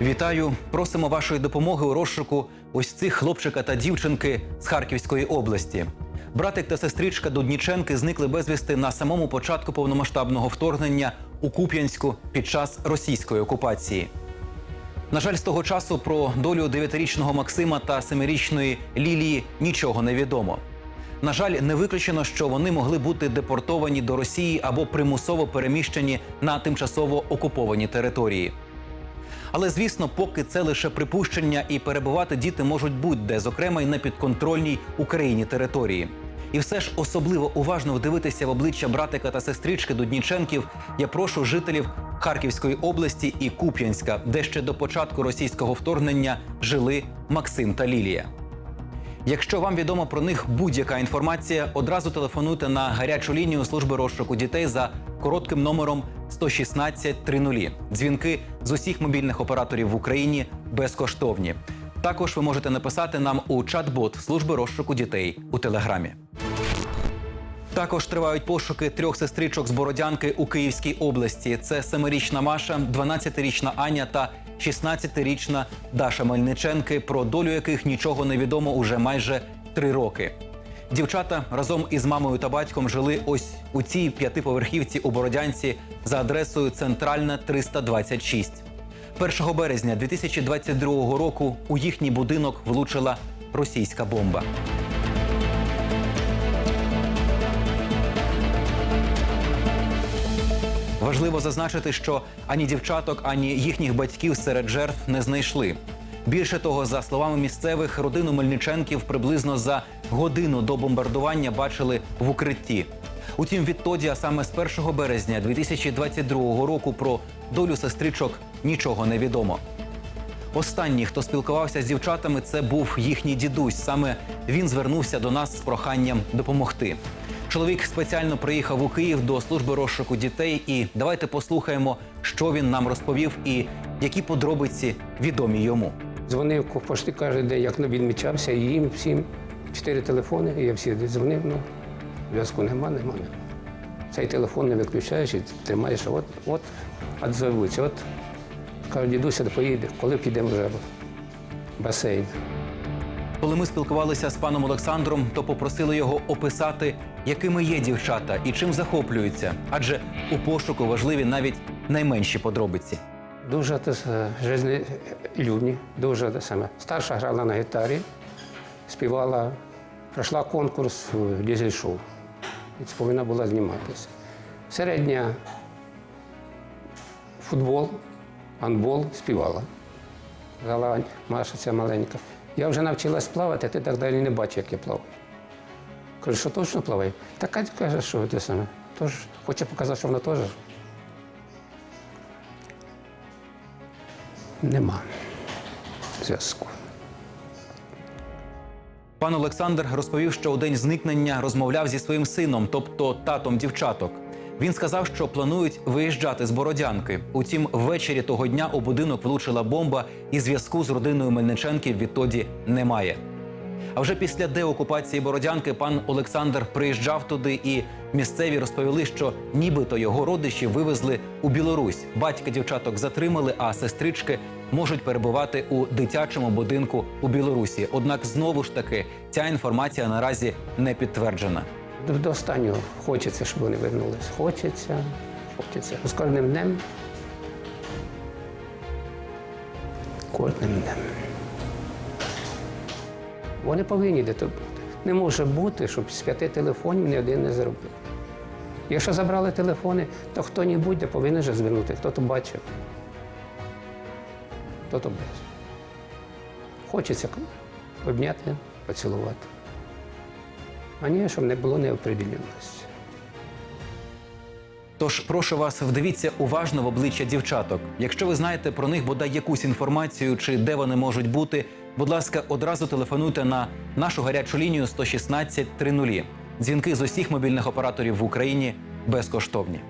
Вітаю! Просимо вашої допомоги у розшуку ось цих хлопчика та дівчинки з Харківської області. Братик та сестричка Дудніченки зникли безвісти на самому початку повномасштабного вторгнення у Куп'янську під час російської окупації. На жаль, з того часу про долю 9-річного Максима та 7-річної Лілії нічого не відомо. На жаль, не виключено, що вони могли бути депортовані до Росії або примусово переміщені на тимчасово окуповані території. Але звісно, поки це лише припущення, і перебувати діти можуть будь-де, зокрема й на підконтрольній Україні території. І все ж особливо уважно вдивитися в обличчя братика та сестрички Дудніченків я прошу жителів Харківської області і Куп'янська, де ще до початку російського вторгнення жили Максим та Лілія. Якщо вам відомо про них будь-яка інформація, одразу телефонуйте на гарячу лінію служби розшуку дітей за коротким номером 116 30. Дзвінки з усіх мобільних операторів в Україні безкоштовні. Також ви можете написати нам у чат-бот служби розшуку дітей у телеграмі. Також тривають пошуки трьох сестричок з Бородянки у Київській області. Це семирічна Маша, 12-річна Аня та 16-річна Даша Мельниченки, про долю яких нічого не відомо уже майже три роки. Дівчата разом із мамою та батьком жили ось у цій п'ятиповерхівці у Бородянці за адресою Центральна 326. 1 березня 2022 року у їхній будинок влучила російська бомба. Важливо зазначити, що ані дівчаток, ані їхніх батьків серед жертв не знайшли. Більше того, за словами місцевих, родину Мельниченків приблизно за годину до бомбардування бачили в укритті. Утім, відтоді, а саме з 1 березня 2022 року, про долю сестричок нічого не відомо. Останній, хто спілкувався з дівчатами, це був їхній дідусь. Саме він звернувся до нас з проханням допомогти. Чоловік спеціально приїхав у Київ до служби розшуку дітей. І давайте послухаємо, що він нам розповів і які подробиці відомі йому. Дзвонив почти кожен день, як відмічався, і їм всім. Чотири телефони, і я всі дзвонив, ну, зв'язку нема, нема. Цей телефон не виключаєш і тримаєш, от, от, відзовуться, от. Кажу, дідуся, поїде, коли підемо вже в басейн. Коли ми спілкувалися з паном Олександром, то попросили його описати, якими є дівчата і чим захоплюються, адже у пошуку важливі навіть найменші подробиці. Дуже жизнелюбні, дуже саме. Старша грала на гітарі, співала, пройшла конкурс в дізель-шоу. І це повинна була зніматися. Середня футбол, гандбол співала. Казала, Маша, ця маленька. Я вже навчилась плавати, ти так далі не бачиш, як я плаваю. Кажу, що точно плаваю? Та каже, що те саме. Тож хоче показати, що вона теж. Нема зв'язку. Пан Олександр розповів, що у день зникнення розмовляв зі своїм сином, тобто татом дівчаток. Він сказав, що планують виїжджати з Бородянки. Утім, ввечері того дня у будинок влучила бомба, і зв'язку з родиною Мельниченків відтоді немає. А вже після деокупації Бородянки пан Олександр приїжджав туди, і місцеві розповіли, що нібито його родичі вивезли у Білорусь. Батька дівчаток затримали, а сестрички можуть перебувати у дитячому будинку у Білорусі. Однак знову ж таки ця інформація наразі не підтверджена. До, останнього хочеться, щоб вони вернулись. Хочеться, хочеться. З кожним днем. Кожним днем. Вони повинні де то бути. Не може бути, щоб з п'яти телефонів ні один не зробив. Якщо забрали телефони, то хто-небудь де повинен же звернути, хто то бачив. Хто то бачив. Хочеться обняти, поцілувати. А ні, щоб не було неопределеності. Тож прошу вас, вдивіться уважно в обличчя дівчаток. Якщо ви знаєте про них бодай якусь інформацію чи де вони можуть бути, будь ласка, одразу телефонуйте на нашу гарячу лінію 116 30. Дзвінки з усіх мобільних операторів в Україні безкоштовні.